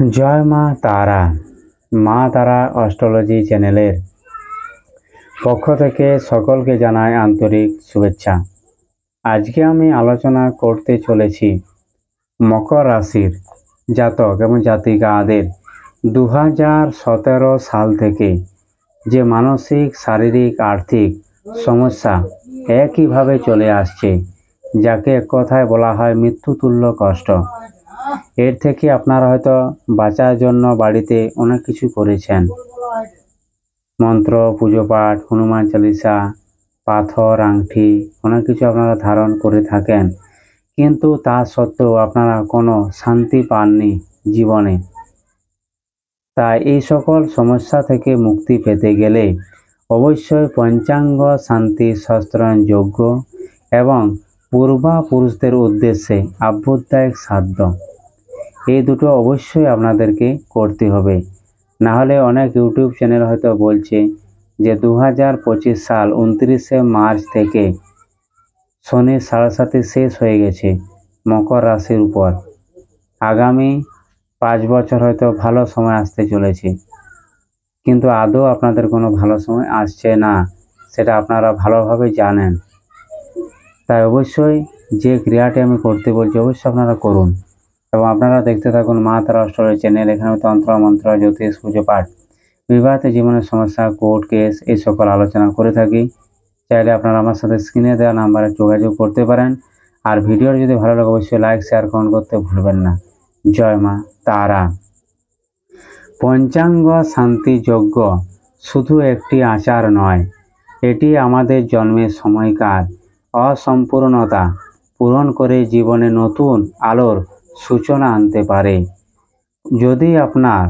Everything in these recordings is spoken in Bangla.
জয় মা তারা মা তারা অস্ট্রোলজি চ্যানেলের পক্ষ থেকে সকলকে জানাই আন্তরিক শুভেচ্ছা। আজকে আমি আলোচনা করতে চলেছি মকর রাশির জাতক এবং জাতিকাদের দু হাজার সতেরো সাল থেকে যে মানসিক, শারীরিক, আর্থিক সমস্যা একইভাবে চলে আসছে, যাকে এক কথায় বলা হয় মৃত্যুতুল্য কষ্ট। এর থেকে আপনারা হয়তো বাঁচার জন্য বাড়িতে অনেক কিছু করেছেন। মন্ত্র, পুজো পাঠ, হনুমান চালিসা, পাথর, আংটি, অনেক কিছু আপনারা ধারণ করে থাকেন। কিন্তু তা সত্ত্বেও আপনারা কোনো শান্তি পাননি জীবনে। তাই এই সকল সমস্যা থেকে মুক্তি পেতে গেলে অবশ্যই পঞ্চাঙ্গ শান্তি শস্ত্রায়ণ যোগ্য এবং পূর্বাপুরুষদের উদ্দেশ্যে আভ্যুদায়ক সাধ্য। এই দুটো অবশ্যই আপনাদেরকে করতে হবে। না হলে অনেক ইউটিউব চ্যানেল হয়তো বলছে যে দু হাজার পঁচিশ সাল উনত্রিশে মার্চ থেকে শনির সাড়ে সাথে শেষ হয়ে গেছে মকর রাশির উপর। আগামী পাঁচ বছর হয়তো ভালো সময় আসতে চলেছে। কিন্তু আদৌ আপনাদের কোনো ভালো সময় আসছে না, সেটা আপনারা ভালোভাবে জানেন। তাই অবশ্যই যে ক্রিয়াটি আমি করতে বলছি, অবশ্যই আপনারা করুন। এবং আপনারা দেখতে থাকুন মা তারা অস্ট্রেলিয়া চ্যানেল, এখানে তন্ত্র, মন্ত্র, জ্যোতিষ, পুজো, পাঠ। বিবাহিত জীবনের সমস্যা, কোর্ট কেস, এই সকল আলোচনা করে থাকি। চাইলে আপনারা আমার সাথে স্ক্রিনে দেওয়া নাম্বারে যোগাযোগ করতে পারেন। আর ভিডিওর যদি ভালো লাগে, অবশ্যই লাইক, শেয়ার, কমেন্ট করতে ভুলবেন না। জয় মা তারা। পঞ্চাঙ্গ শান্তি যজ্ঞ শুধু একটি আচার নয়, এটি আমাদের জন্মের সময়কার অসম্পূর্ণতা পূরণ করে জীবনে নতুন আলোর সূচনা আনতে পারে। যদি আপনার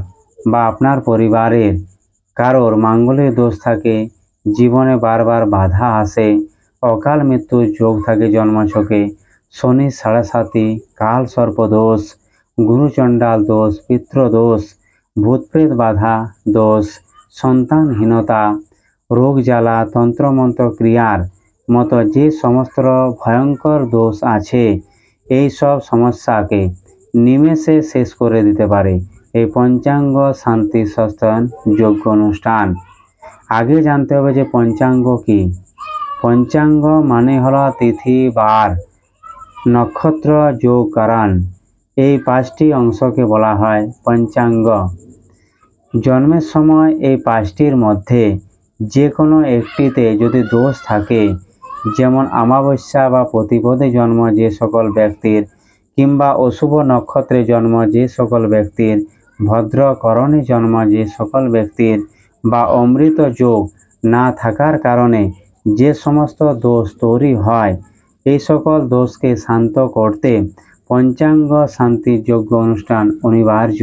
বা আপনার পরিবারের কারোর মাঙ্গলিক দোষ থাকে, জীবনে বারবার বাধা আসে, অকাল মৃত্যুর যোগ থাকে জন্মছকে, শনি সাড়ে কাল সর্পদোষ, গুরুচণ্ডাল দোষ পিতৃদোষ ভূতপ্রেত বাধা দোষ, সন্তানহীনতা, রোগ জ্বালা, তন্ত্রমন্ত্র ক্রিয়ার মতো যে সমস্ত ভয়ঙ্কর দোষ আছে এই সব সমস্যাকে নিমেষে শেষ করে দিতে পারে। এই পঞ্চাঙ্গ শান্তি সস্তায়ন যোগ্য অনুষ্ঠান। আগে জানতে হবে যে পঞ্চাঙ্গ কি? পঞ্চাঙ্গ মানে হলো তিথি, বার, নক্ষত্র, যোগ, কারণ। এই পাঁচটি অংশকে বলা হয় পঞ্চাঙ্গ। জন্মের সময় এই পাঁচটির মধ্যে যে কোনো একটিতে যদি দোষ থাকে যেমন আমাবস্যা বা প্রতিপদে জন্ম যে সকল ব্যক্তির, কিংবা অশুভ নক্ষত্রে জন্ম যে সকল ব্যক্তির, ভদ্রকরণে জন্ম যে সকল ব্যক্তির, বা অমৃত যোগ না থাকার কারণে যে সমস্ত দোষ তৈরি হয়, এই সকল দোষকে শান্ত করতে পঞ্চাঙ্গ শান্তি যজ্ঞ অনুষ্ঠান অনিবার্য।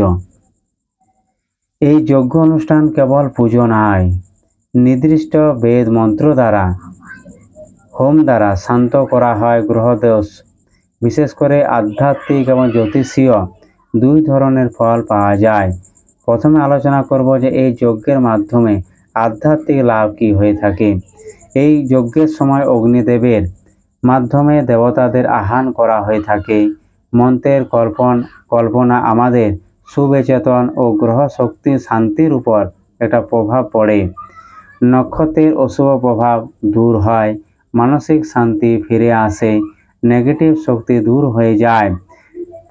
এই যজ্ঞ অনুষ্ঠান কেবল পুজো নয়, নির্দিষ্ট বেদ মন্ত্র দ্বারা হোম দ্বারা শান্ত করা হয় গ্রহদোষ বিশেষ করে আধ্যাত্মিক এবং জ্যোতিষীয় দুই ধরনের ফল পাওয়া যায়। প্রথমে আলোচনা করব যে এই যজ্ঞের মাধ্যমে আধ্যাত্মিক লাভ কি হয়ে থাকে। এই যজ্ঞের সময় অগ্নিদেবের মাধ্যমে দেবতাদের আহ্বান করা হয়ে থাকে। মন্ত্রের কল্পন, কল্পনা আমাদের সুবেচেতন ও গ্রহ শক্তি শান্তির উপর একটা প্রভাব পড়ে। নক্ষত্রের অশুভ প্রভাব দূর হয়। মানসিক শান্তি ফিরে আসে নেগেটিভ শক্তি দূর হয়ে যায়,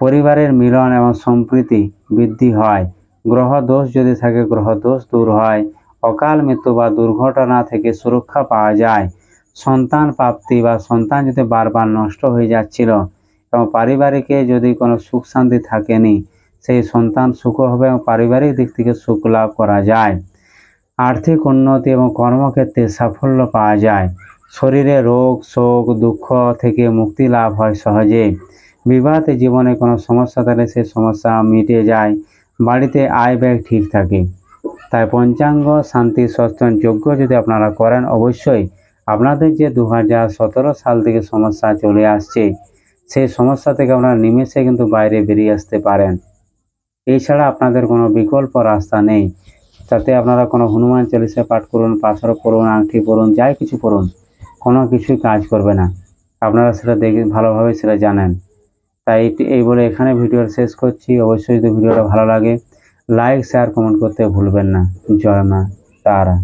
পরিবারের মিলন এবং সম্প্রীতি বৃদ্ধি হয়। গ্রহ দোষ যদি থাকে, গ্রহ দোষ দূর হয়। অকাল মৃত্যু বা দুর্ঘটনা থেকে সুরক্ষা পাওয়া যায়। সন্তান প্রাপ্তি বা সন্তান যদি বারবার নষ্ট হয়ে যাচ্ছিল এবং পারিবারিকে যদি কোনো সুখ শান্তি থাকেনি, সেই সন্তান সুখ হবে এবং পারিবারিক দিক থেকে সুখ লাভ করা যায়। আর্থিক উন্নতি এবং কর্মক্ষেত্রে সাফল্য পাওয়া যায়। শরীরে রোগ, শোক, দুঃখ থেকে মুক্তি লাভ হয় সহজে। বিবাহতে জীবনে কোনো সমস্যা থাকলে সে সমস্যা মিটে যায়। বাড়িতে আয় ব্যয় ঠিক থাকে। তাই পঞ্চাঙ্গ শান্তি সচেতন যোগ্য যদি আপনারা করেন, অবশ্যই আপনাদের যে দু হাজার সতেরো সাল থেকে সমস্যা চলে আসছে সেই সমস্যা থেকে আপনারা নিমেষে কিন্তু বাইরে বেরিয়ে আসতে পারেন। এছাড়া আপনাদের কোনো বিকল্প রাস্তা নেই। তাতে আপনারা কোনো হনুমান চালিসা পাঠ করুন, পাথর পড়ুন, আংটি পড়ুন, যাই কিছু পড়ুন। কোনো কিছুই কাজ করবে না। আপনারা সেটা দেখে ভালোভাবে সেটা জানেন। তাই এই বলে এখানে ভিডিওর শেষ করছি। অবশ্যই যদি ভিডিওটা ভালো লাগে, লাইক শেয়ার কমেন্ট করতে ভুলবেন না। জয় মা তারা।